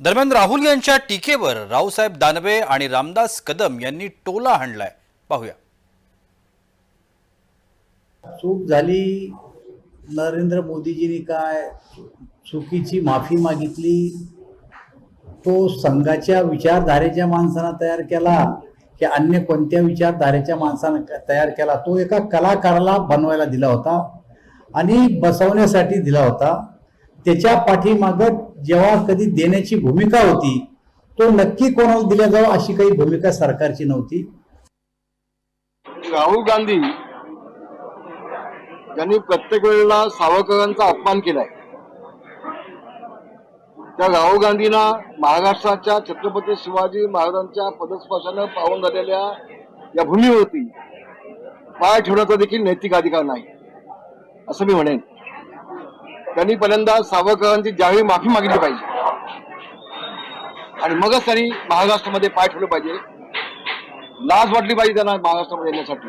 दरम्यान राहुल यांच्या टीकेवर रावसाहेब दानवे आणि रामदास कदम यांनी टोला हाणलाय. पाहूया. चूक झाली. नरेंद्र मोदीजींनी काय चुकीची माफी मागितली? तो संघाच्या विचारधारेच्या माणसानं तयार केला की अन्य कोणत्या विचारधारेच्या माणसानं तयार केला? तो एका कलाकाराला बनवायला दिला होता आणि बसवण्यासाठी दिला होता. त्याच्या पाठीमागं जेव्हा कधी देण्याची भूमिका होती तो नक्की कोणाला दिल्या जावं अशी काही भूमिका सरकारची नव्हती? राहुल गांधी यांनी प्रत्येक वेळेला सावरकरांचा अपमान केलाय. त्या राहुल गांधींना महाराष्ट्राच्या छत्रपती शिवाजी महाराजांच्या पदस्पर्शानं पाहून झालेल्या या भूमीवरती पाय ठेवण्याचा देखील नैतिक अधिकार नाही असं मी म्हणेन. त्यांनी पहिल्यांदा सावरकरांची ज्यावेळी माफी मागितली पाहिजे. आणि मगच त्यांनी महाराष्ट्रामध्ये पाय ठेवलं पाहिजे. लाज वाटली पाहिजे त्यांना महाराष्ट्रामध्ये येण्यासाठी.